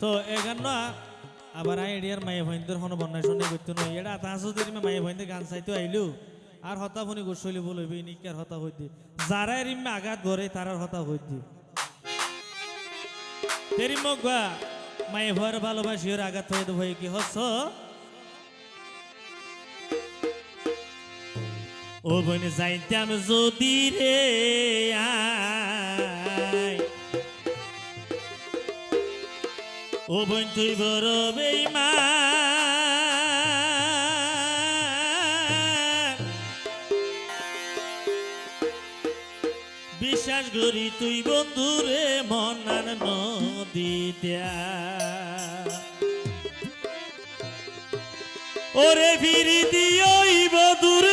তো এখান আবার আইডিয়ার মায়ে ভাইন্দের হন বন্যায় শুনে করতে নয় এটা তাহাসুদের মায়ে ভাইন্দের গান চাইতে আইলু, আর হতা ফোনি গোসলি বলে নিকার হতা হইতে। যারা রিমে আঘাত ধরে তারার হতা হইতে। তেরি মগা মায়ে ভর ভালোবাসি, ওর আঘাত হয়ে দেবো কি হস? ও বোন যাইতাম যদি রে আ ও বোন, তুই বড় বিশ্বাস করি তুই বন্ধুরে মনার নদী দেয়া। ওরে ফিরি দিও বধুর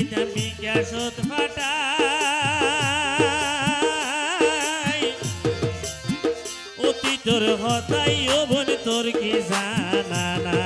বিনা বিকাশত ফাটাই। অতীতর হতাই ও বলে তোর কি জানা না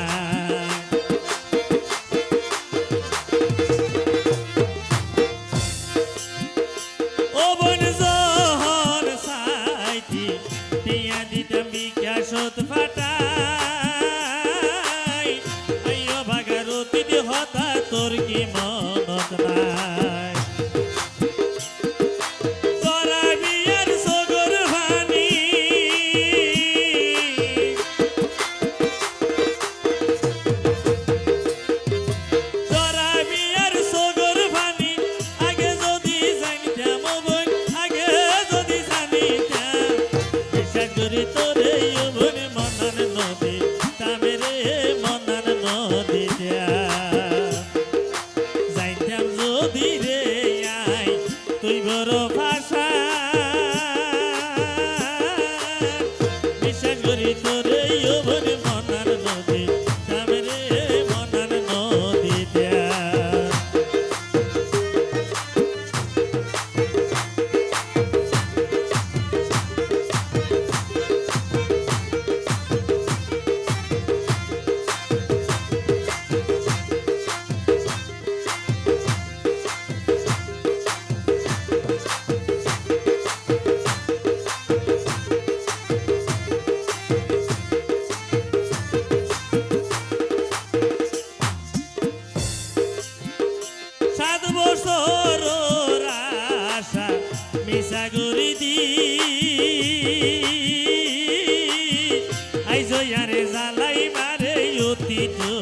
it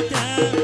ता